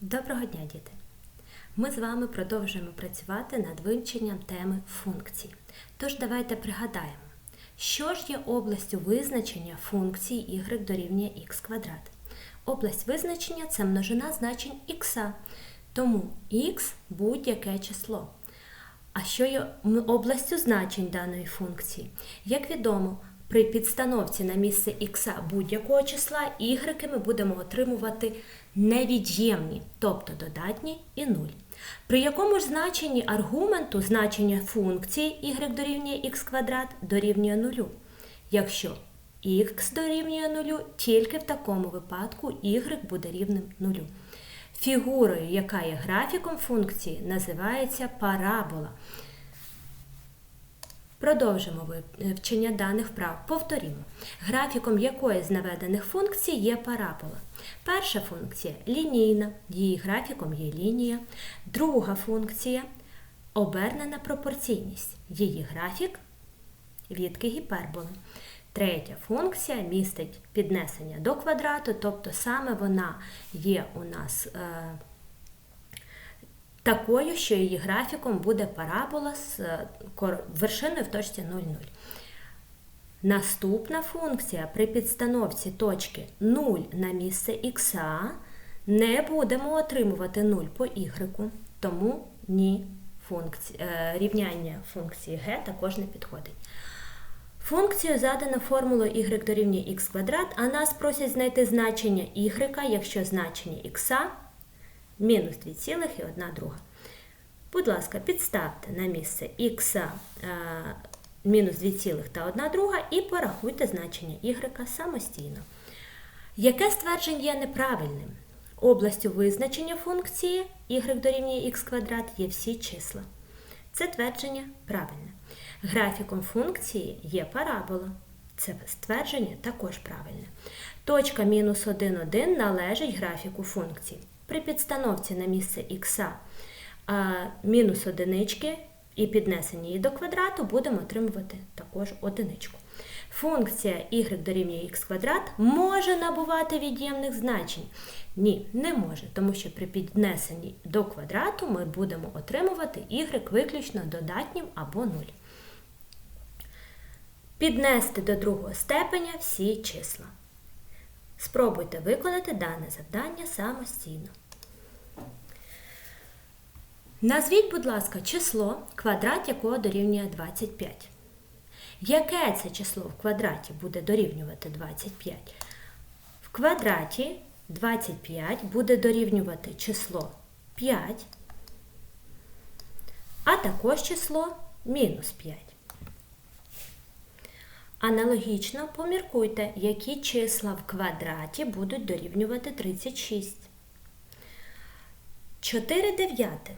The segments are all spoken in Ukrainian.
Доброго дня, діти! Ми з вами продовжуємо працювати над вивченням теми функцій. Тож давайте пригадаємо, що ж є областю визначення функції y дорівнює х квадрат. Область визначення це множина значень х, тому х будь-яке число. А що є областю значень даної функції? Як відомо, при підстановці на місце х будь-якого числа y ми будемо отримувати невід'ємні, тобто додатні і 0. При якому ж значенні аргументу значення функції y дорівнює х квадрат дорівнює 0? Якщо х дорівнює 0, тільки в такому випадку y буде рівним 0. Фігурою, яка є графіком функції, називається парабола. Продовжимо вивчення даних вправ. Повторімо. Графіком якої з наведених функцій є парабола. Перша функція лінійна, її графіком є лінія. Друга функція обернена пропорційність. Її графік відки гіперболи. Третя функція містить піднесення до квадрату, тобто саме вона є у нас е, такою, що її графіком буде парабола з е, вершиною в точці 0,0. Наступна функція при підстановці точки 0 на місце х не будемо отримувати 0 по y, тому ні функції, е, рівняння функції g також не підходить. Функцію задано формулою y дорівнює х квадрат, а нас просять знайти значення y, якщо значення х мінус 2,1 друга. Будь ласка, підставте на місце х е, мінус 2,1 друга і порахуйте значення y самостійно. Яке ствердження є неправильним? Областю визначення функції y дорівнює х квадрат є всі числа. Це твердження правильне. Графіком функції є парабола. Це ствердження також правильне. Точка мінус 1, 1 належить графіку функції. При підстановці на місце х мінус одинички і піднесенні її до квадрату будемо отримувати також одиничку. Функція y дорівнює х квадрат може набувати від'ємних значень. Ні, не може, тому що при піднесенні до квадрату ми будемо отримувати y виключно додатнім або 0. Піднести до другого степеня всі числа. Спробуйте виконати дане завдання самостійно. Назвіть, будь ласка, число, квадрат якого дорівнює 25. Яке це число в квадраті буде дорівнювати 25? В квадраті 25 буде дорівнювати число 5, а також число мінус 5. Аналогічно поміркуйте, які числа в квадраті будуть дорівнювати 36. 4 дев'ятих.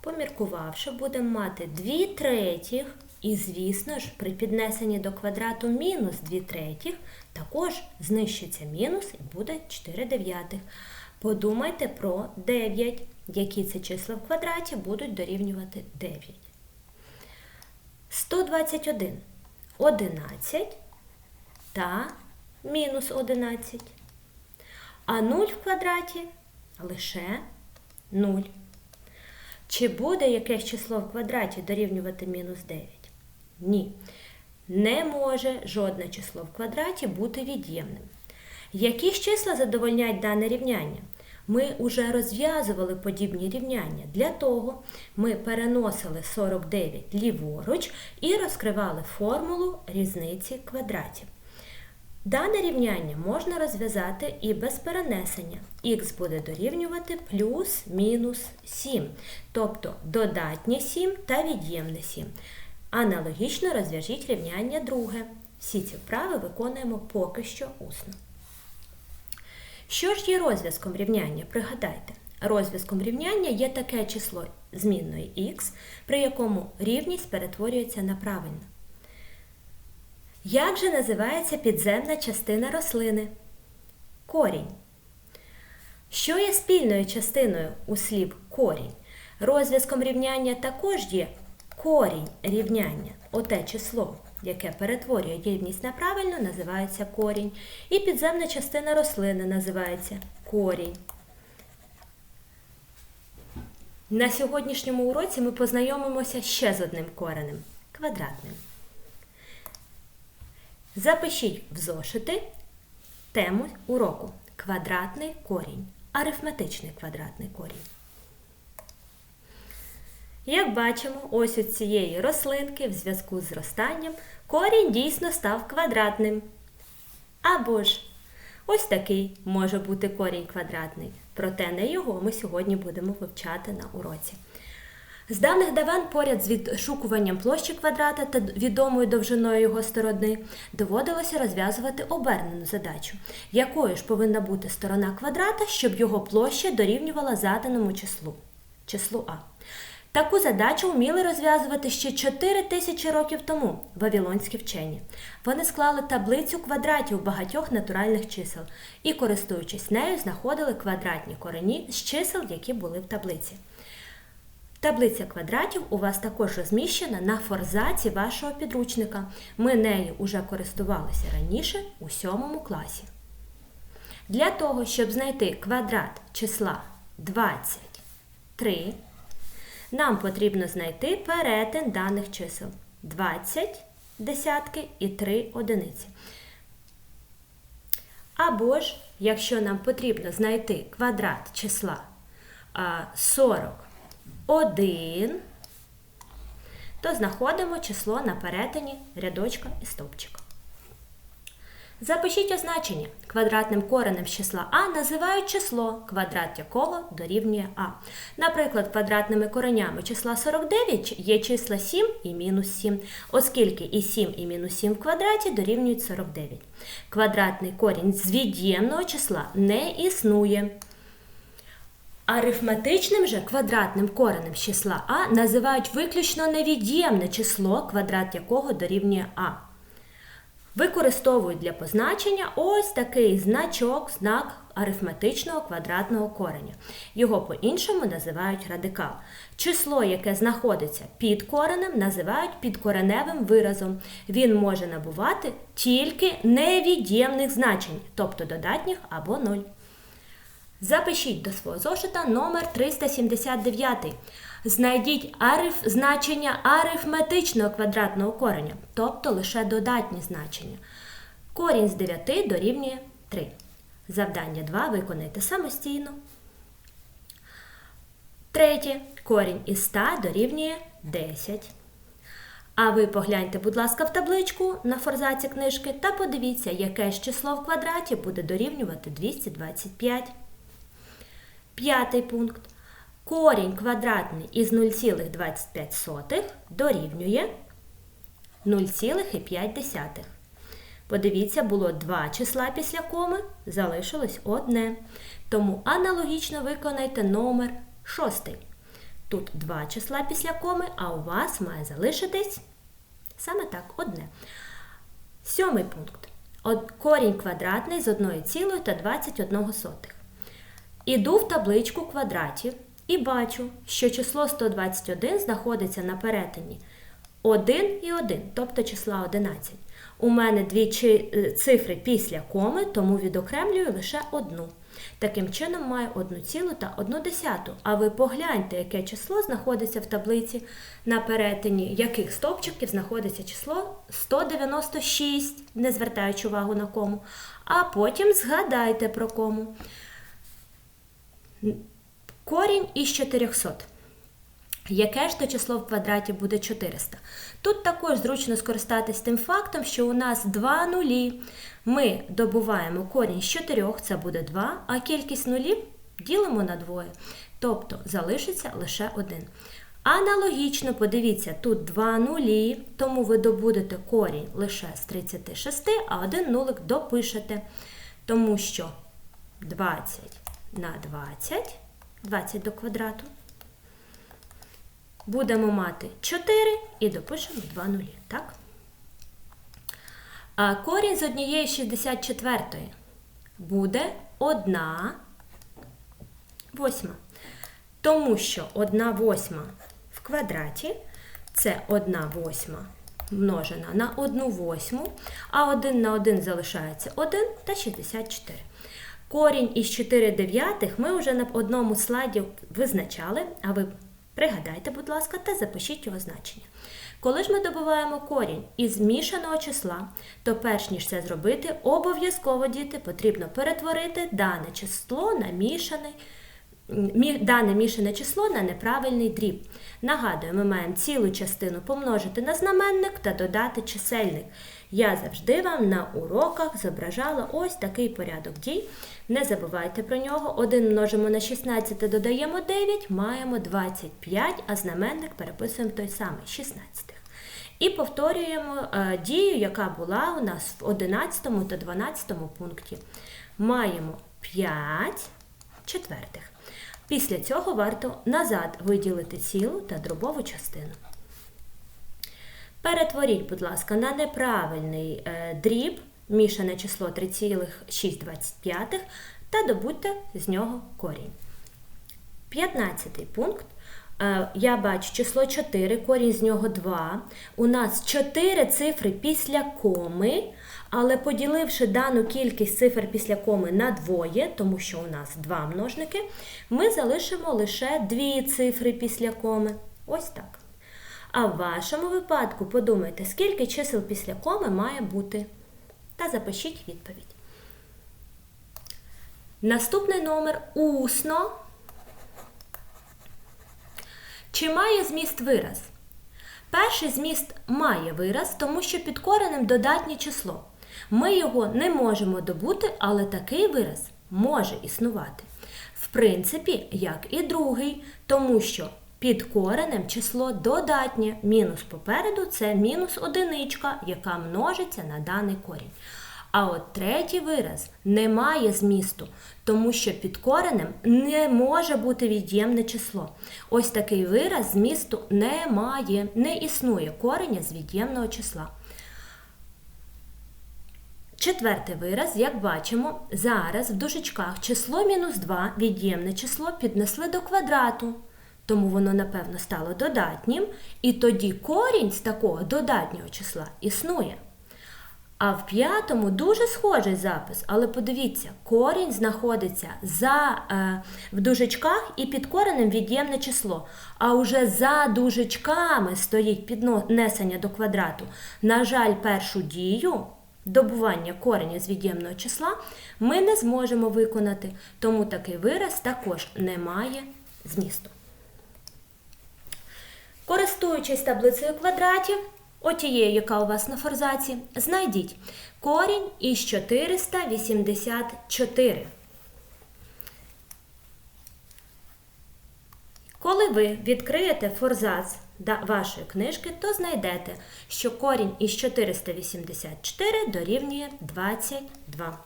Поміркувавши, будемо мати 2 третіх, і, звісно ж, при піднесенні до квадрату мінус 2 третіх також знищиться мінус і буде 4 дев'ятих. Подумайте про 9, які це числа в квадраті будуть дорівнювати 9. 121. 11 та мінус 11. А 0 в квадраті лише 0. Чи буде якесь число в квадраті дорівнювати мінус 9? Ні. Не може жодне число в квадраті бути від'ємним. Які ж числа задовольняють дане рівняння? Ми вже розв'язували подібні рівняння. Для того ми переносили 49 ліворуч і розкривали формулу різниці квадратів. Дане рівняння можна розв'язати і без перенесення. Х буде дорівнювати плюс-мінус 7, тобто додатнє 7 та від'ємне 7. Аналогічно розв'яжіть рівняння друге. Всі ці вправи виконуємо поки що усно. Що ж є розв'язком рівняння? Пригадайте, розв'язком рівняння є таке число змінної х, при якому рівність перетворюється на правильну. Як же називається підземна частина рослини? Корінь. Що є спільною частиною у слів корінь? Розв'язком рівняння також є корінь рівняння, оте число, яке перетворює єдність на правильну, називається корінь. І підземна частина рослини називається корінь. На сьогоднішньому уроці ми познайомимося ще з одним коренем квадратним. Запишіть в зошити тему уроку квадратний корінь, арифметичний квадратний корінь. Як бачимо, ось у цієї рослинки в зв'язку з зростанням корінь дійсно став квадратним. Або ж ось такий може бути корінь квадратний, проте не його ми сьогодні будемо вивчати на уроці. З давних давен поряд з відшукуванням площі квадрата та відомою довжиною його сторони доводилося розв'язувати обернену задачу, якою ж повинна бути сторона квадрата, щоб його площа дорівнювала заданому числу числу А. Таку задачу вміли розв'язувати ще 4 тисячі років тому вавилонські вчені. Вони склали таблицю квадратів багатьох натуральних чисел і, користуючись нею, знаходили квадратні корені з чисел, які були в таблиці. Таблиця квадратів у вас також розміщена на форзаці вашого підручника. Ми нею уже користувалися раніше у 7 класі. Для того, щоб знайти квадрат числа 23, нам потрібно знайти перетин даних чисел 20 десятки і 3 одиниці. Або ж, якщо нам потрібно знайти квадрат числа 41, то знаходимо число на перетині рядочка і стовпчика. Запишіть означення. Квадратним коренем з числа А називають число, квадрат якого дорівнює А. Наприклад, квадратними коренями числа 49 є числа 7 і мінус 7, оскільки і 7 і мінус 7 в квадраті дорівнюють 49. Квадратний корінь з від'ємного числа не існує. Арифметичним же квадратним коренем з числа А називають виключно невід'ємне число, квадрат якого дорівнює А. Використовують для позначення ось такий значок, знак арифметичного квадратного кореня. Його по-іншому називають радикал. Число, яке знаходиться під коренем, називають підкореневим виразом. Він може набувати тільки невід'ємних значень, тобто додатніх або 0. Запишіть до свого зошита номер 379. Знайдіть ариф, значення арифметичного квадратного кореня, тобто лише додатні значення. Корінь з 9 дорівнює 3. Завдання 2 виконайте самостійно. Третє. Корінь із 100 дорівнює 10. А ви погляньте, будь ласка, в табличку на форзаці книжки та подивіться, яке ж число в квадраті буде дорівнювати 225. П'ятий пункт. Корінь квадратний із 0,25 дорівнює 0,5. Подивіться, було два числа після коми, залишилось одне. Тому аналогічно виконайте номер 6. Тут два числа після коми, а у вас має залишитись саме так одне. Сьомий пункт. Корінь квадратний з 1,21. Іду в табличку квадратів і бачу, що число 121 знаходиться на перетині 1 і 1, тобто числа 11. У мене дві е, цифри після коми, тому відокремлюю лише одну. Таким чином маю 1 цілу та 1 десяту. А ви погляньте, яке число знаходиться в таблиці, на перетині яких стовпчиків знаходиться число 196, не звертаючи увагу на кому. А потім згадайте про кому. Корінь із 400. Яке ж то число в квадраті буде 400? Тут також зручно скористатись тим фактом, що у нас два нулі. Ми добуваємо корінь з 4, це буде 2, а кількість нулів ділимо на двоє. Тобто залишиться лише один. Аналогічно, подивіться, тут два нулі, тому ви добудете корінь лише з 36, а один нулик допишете. Тому що 20 на 20. 20 до квадрату. Будемо мати 4 і допишемо 2 нулі. Так? А корінь з однієї 64 буде 1 восьма. Тому що 1 восьма в квадраті це 1 восьма множена на 1 восьму, а 1 на 1 залишається 1 та 64. Корінь із 4 дев'ятих ми вже на одному слайді визначали, а ви пригадайте, будь ласка, та запишіть його значення. Коли ж ми добуваємо корінь із змішаного числа, то перш ніж це зробити, обов'язково діти потрібно перетворити дане число на мішаний мі- дане мішане число на неправильний дріб. Нагадую, ми маємо цілу частину помножити на знаменник та додати чисельник. Я завжди вам на уроках зображала ось такий порядок дій. Не забувайте про нього. 1 множимо на 16, додаємо 9, маємо 25, а знаменник переписуємо той самий 16. І повторюємо е, дію, яка була у нас в 11 та 12 пункті. Маємо 5 четвертих. Після цього варто назад виділити цілу та дробову частину. Перетворіть, будь ласка, на неправильний е, дріб мішане число 3,625 та добудьте з нього корінь. 15 пункт. Е, Я бачу число 4, корінь з нього 2. У нас 4 цифри після коми, але поділивши дану кількість цифр після коми на двоє, тому що у нас два множники, ми залишимо лише дві цифри після коми. Ось так. А в вашому випадку подумайте, скільки чисел після коми має бути. Та запишіть відповідь. Наступний номер усно. Чи має зміст вираз? Перший зміст має вираз, тому що під коренем додатнє число. Ми його не можемо добути, але такий вираз може існувати. В принципі, як і другий, тому що під коренем число додатнє. Мінус попереду це мінус одиничка, яка множиться на даний корінь. А от третій вираз не має змісту, тому що під коренем не може бути від'ємне число. Ось такий вираз змісту не має, не існує кореня з від'ємного числа. Четвертий вираз, як бачимо, зараз в дужечках число мінус 2 від'ємне число піднесли до квадрату. Тому воно, напевно, стало додатнім, і тоді корінь з такого додатнього числа існує. А в п'ятому дуже схожий запис, але подивіться, корінь знаходиться за, е, в дужечках і під коренем від'ємне число. А уже за дужечками стоїть піднесення до квадрату. На жаль, першу дію добування кореня з від'ємного числа ми не зможемо виконати, тому такий вираз також не має змісту. Користуючись таблицею квадратів, отією, яка у вас на форзаці, знайдіть корінь із 484. Коли ви відкриєте форзац вашої книжки, то знайдете, що корінь із 484 дорівнює 22.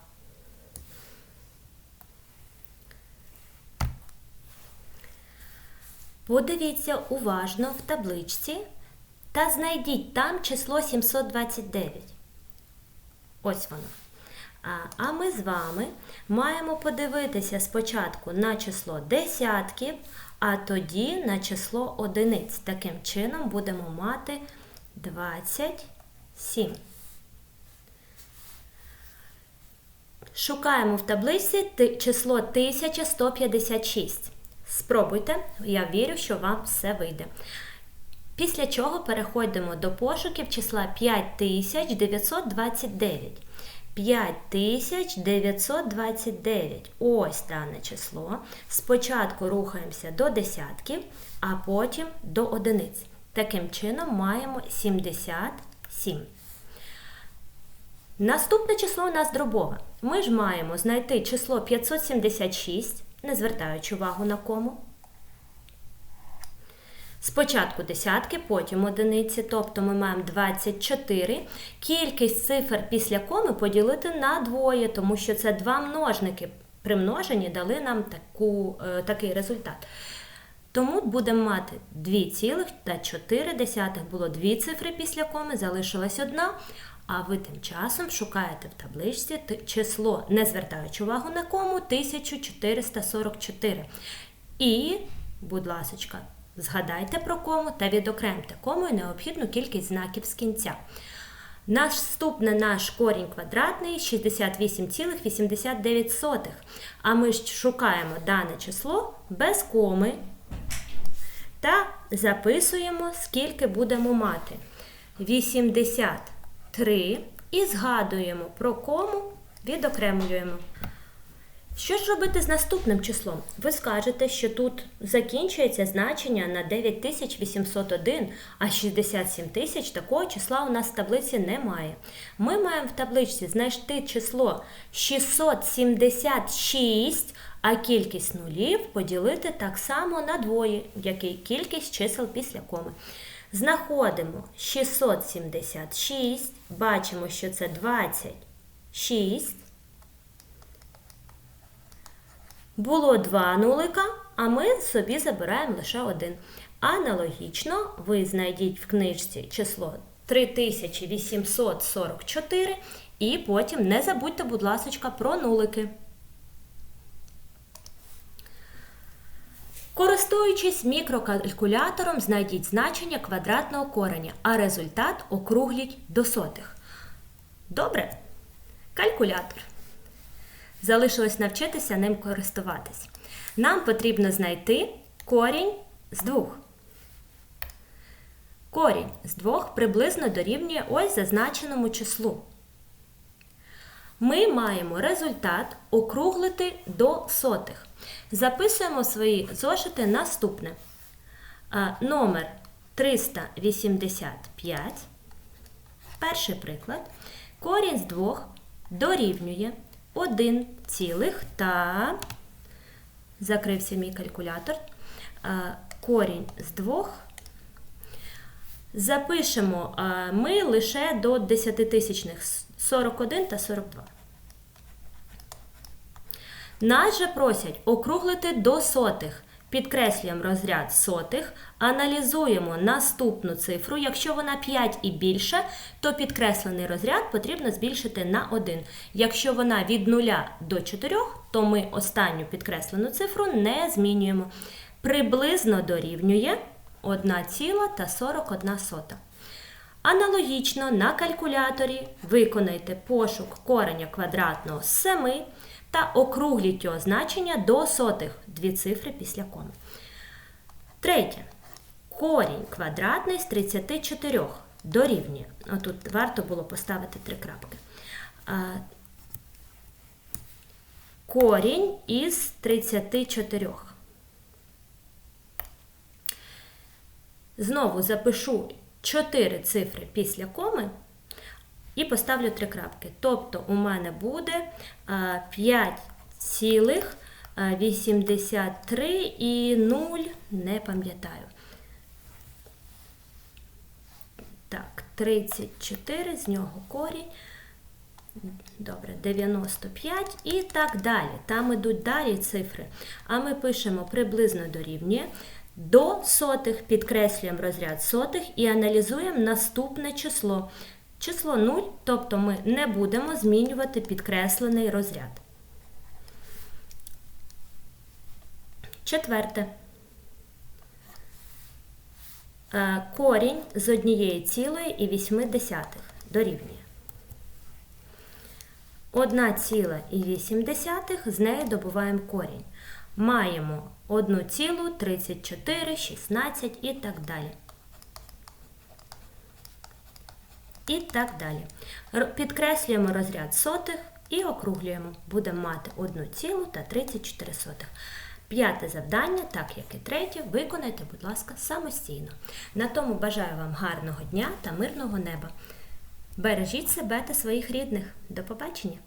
Подивіться уважно в табличці та знайдіть там число 729. Ось воно. А, ми з вами маємо подивитися спочатку на число десятків, а тоді на число одиниць. Таким чином будемо мати 27. Шукаємо в таблиці число 1156. Спробуйте, я вірю, що вам все вийде. Після чого переходимо до пошуків числа 5929. 5929. Ось дане число. Спочатку рухаємося до десятків, а потім до одиниць. Таким чином маємо 77. Наступне число у нас дробове. Ми ж маємо знайти число 576, не звертаючи увагу на кому. Спочатку десятки, потім одиниці, тобто ми маємо 24. Кількість цифр після коми поділити на двоє, тому що це два множники при множенні дали нам таку, е, такий результат. Тому будемо мати 2,4 було дві цифри після коми, залишилась одна. А ви тим часом шукаєте в табличці число, не звертаючи увагу на кому, 1444. І, будь ласочка, Згадайте про кому та відокремте комою необхідну кількість знаків з кінця. Наступне наш корінь квадратний 68,89. А ми ж шукаємо дане число без коми та записуємо, скільки будемо мати. 83 і згадуємо про кому, відокремлюємо. Що ж робити з наступним числом? Ви скажете, що тут закінчується значення на 9801, а 67 тисяч такого числа у нас в таблиці немає. Ми маємо в табличці знайти число 676, а кількість нулів поділити так само на двоє, як і кількість чисел після коми. Знаходимо 676, бачимо, що це 26. Було два нулика, а ми собі забираємо лише один. Аналогічно, ви знайдіть в книжці число 3844 і потім не забудьте, будь ласка, про нулики. Користуючись мікрокалькулятором, знайдіть значення квадратного кореня, а результат округліть до сотих. Добре? Калькулятор. Залишилось навчитися ним користуватись. Нам потрібно знайти корінь з двох. Корінь з двох приблизно дорівнює ось зазначеному числу. Ми маємо результат округлити до сотих. Записуємо свої зошити наступне. Номер 385. Перший приклад. Корінь з двох дорівнює 1 цілих та закрився мій калькулятор. Корінь з двох. Запишемо ми лише до десятитисячних 41 та 42. Нас же просять округлити до сотих. Підкреслюємо розряд сотих, аналізуємо наступну цифру. Якщо вона 5 і більше, то підкреслений розряд потрібно збільшити на 1. Якщо вона від 0 до 4, то ми останню підкреслену цифру не змінюємо. Приблизно дорівнює 1,41. Аналогічно на калькуляторі виконайте пошук кореня квадратного з 7 та округліть його значення до сотих, дві цифри після коми. Третє. Корінь квадратний з 34 дорівнює. Отут варто було поставити три крапки. Корінь із 34. Знову запишу 4 цифри після коми і поставлю три крапки. Тобто у мене буде 5,83 і 0, не пам'ятаю. Так, 34, з нього корінь. Добре, 95 і так далі. Там ідуть далі цифри. А ми пишемо приблизно дорівнює. До сотих підкреслюємо розряд сотих і аналізуємо наступне число. Число 0, тобто ми не будемо змінювати підкреслений розряд. Четверте. Е, корінь з однієї цілої і 8 десятих дорівнює. 1,8 з неї добуваємо корінь. Маємо 1,34, 16 і так далі. І так далі. Підкреслюємо розряд сотих і округлюємо. Будемо мати 1,34. П'яте завдання, так як і третє, виконайте, будь ласка, самостійно. На тому бажаю вам гарного дня та мирного неба. Бережіть себе та своїх рідних. До побачення!